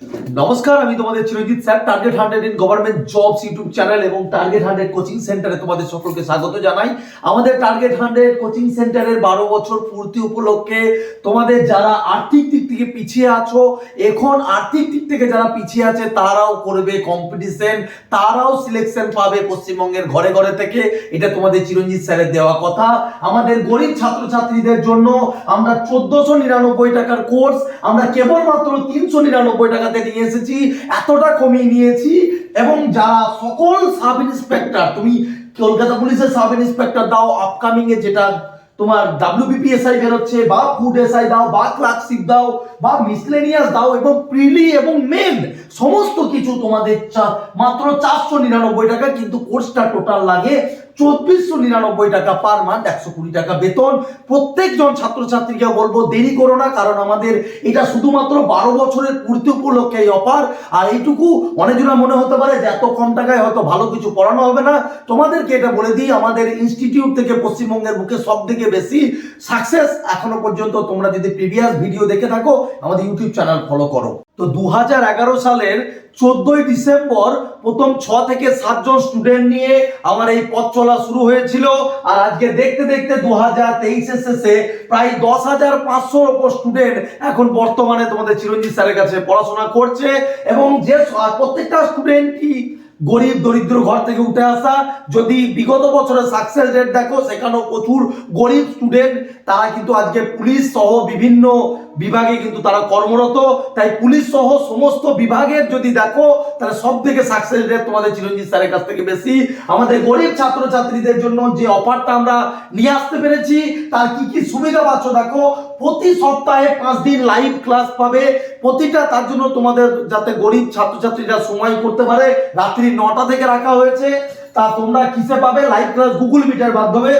নমস্কার, আমি তোমাদের Chiranjit sir target hundred in government jobs YouTube channel এবং টার্গেট হান্ড্রেড কোচিং সেন্টারে তোমাদের সকলকে স্বাগত জানাই। আমাদের টার্গেট হান্ড্রেড কোচিং সেন্টারের বারো বছর পূর্তি উপলক্ষে তোমাদের যারা আর্থিক দিক থেকে পিছিয়ে আছো, এখন আর্থিক দিক থেকে যারা পিছিয়ে আছে, তারাও করবে কম্পিটিশন তারাও সিলেকশন পাবে পশ্চিমবঙ্গের ঘরে ঘরে থেকে। এটা তোমাদের চিরঞ্জিত স্যারের দেওয়া কথা। আমাদের গরিব ছাত্রছাত্রীদের জন্য আমরা চোদ্দশো নিরানব্বই টাকার কোর্স আমরা কেবলমাত্র তিনশো নিরানব্বই টাকাতে নিয়ে এসেছি, এতটা কমিয়ে নিয়েছি, এবং যারা সকল সাব ইন্সপেক্টর তুমি কলকাতা পুলিশের সাব ইন্সপেক্টর দাও আপকামিং এ যেটা তোমার ডাব্লিউবিপিএসআই বেরোচ্ছে, বা ফুড এসআই দাও, বা ক্লার্কশিপ দাও, বা মিসলেনিয়াস দাও, এবং প্রিলি এবং মেন সমস্ত কিছু তোমাদের মাত্র চারশো নিরানব্বই টাকা কিন্তু কোর্সটা টোটাল লাগে। চব্বিশশো নিরানব্বই টাকা পার মান্থ একশো কুড়ি টাকা বেতন। প্রত্যেকজন ছাত্রছাত্রীকে বলব, দেরি করো না, কারণ আমাদের এটা শুধুমাত্র বারো বছরের পূর্তি উপলক্ষে এই অফার আর এইটুকু অনেকজনা মনে হতে পারে যে, এত কম টাকায় হয়তো ভালো কিছু পড়ানো হবে না। তোমাদেরকে এটা বলে দিই, আমাদের ইনস্টিটিউট থেকে পশ্চিমবঙ্গের বুকে সব থেকে বেশি সাকসেস এখনও পর্যন্ত তোমরা যদি প্রিভিয়াস ভিডিও দেখে থাকো, আমাদের ইউটিউব চ্যানেল ফলো করো। তো দু হাজার এগারো সালের চোদ্দই ডিসেম্বর প্রথম ছ থেকে সাতজন স্টুডেন্ট নিয়ে আমার এই পথ চলা শুরু হয়েছিল। আর আজকে দেখতে দেখতে দু হাজার তেইশের শেষে প্রায় দশ হাজার পাঁচশোর ওপর স্টুডেন্ট এখন বর্তমানে তোমাদের চিরঞ্জিত স্যারের কাছে পড়াশোনা করছে। এবং যে প্রত্যেকটা স্টুডেন্টই গরিব, দরিদ্র ঘর থেকে উঠে আসা। যদি বিগত বছরের সাকসেস রেট দেখো, সেখানেও প্রচুর গরিব স্টুডেন্ট তারা কিন্তু আজকে পুলিশ সহ বিভিন্ন বিভাগে কিন্তু তারা কর্মরত, তাই পুলিশ সহ সমস্ত বিভাগের যদি দেখো, তাহলে সব থেকে সাকসেস রেট তোমাদের চিরঞ্জিত স্যারের কাছ থেকে বেশি। আমাদের গরিব ছাত্রছাত্রীদের জন্য যে অফারটা আমরা নিয়ে আসতে পেরেছি, তার কি কি সুবিধা পাচ্ছ দেখো, প্রতি সপ্তাহে পাঁচ দিন লাইভ ক্লাস পাবে। প্রতিটা তার জন্য তোমাদের যাতে গরিব ছাত্রছাত্রীরা সময় করতে পারে, রাত্রি নটা থেকে রাখা হয়েছে। তা তোমরা কিসে পাবে? লাইভ ক্লাস গুগল মিটার মাধ্যমে।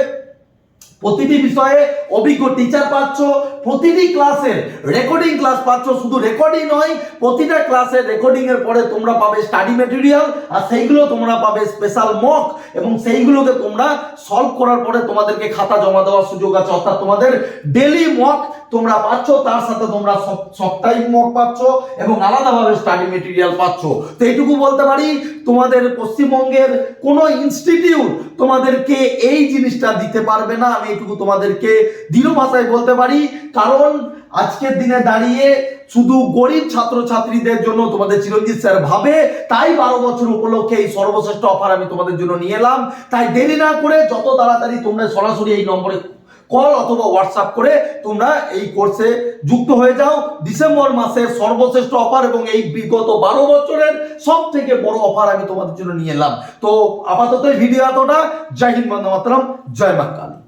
প্রতিটি বিষয়ে অভিজ্ঞ টিচার পাচ্ছ। প্রতিটি ক্লাসের রেকর্ডিং ক্লাস পাচ্ছ। শুধু রেকর্ডিং নয়, প্রতিটা ক্লাসের রেকর্ডিং এর পরে তোমরা পাবে স্টাডি মেটেরিয়াল আর সেইগুলো তোমরা পাবে স্পেশাল মক এবং সেইগুলোকে তোমরা সলভ করার পরে তোমাদেরকে খাতা জমা দেওয়ার সুযোগ আছে। অর্থাৎ তোমাদের ডেলি মক তোমরা পাচ্ছ, তার সাথে তোমরা সপ- সাপ্তাহিক মক পাচ্ছ, এবং আলাদাভাবে স্টাডি মেটেরিয়াল পাচ্ছ। তো এইটুকু বলতে পারি, তোমাদের পশ্চিমবঙ্গের কোনো ইনস্টিটিউট তোমাদেরকে এই জিনিসটা দিতে পারবে না। আমি এইটুকু তোমাদেরকে দৃঢ় ভাষায় বলতে পারি কারণ আজকের দিনে দাঁড়িয়ে শুধু গরিব ছাত্রছাত্রীদের জন্য তোমাদের চিরঞ্জিত স্যার ভাবে, তাই বারো বছর উপলক্ষে এই সর্বশ্রেষ্ঠ অফার আমি তোমাদের জন্য নিয়ে এলাম। তাই দেরি না করে যত তাড়াতাড়ি তোমরা সরাসরি এই নম্বরে কল অথবা হোয়াটসঅ্যাপ করে তোমরা এই কোর্সে যুক্ত হয়ে যাও। ডিসেম্বর মাসের সর্বশ্রেষ্ঠ অফার এবং এই বিগত বারো বছরের সব থেকে বড় অফার আমি তোমাদের জন্য নিয়ে এলাম। তো আপাতত ভিডিও এতটা। জয় হিন্দ বন্দে মাতরম। জয় মা কালী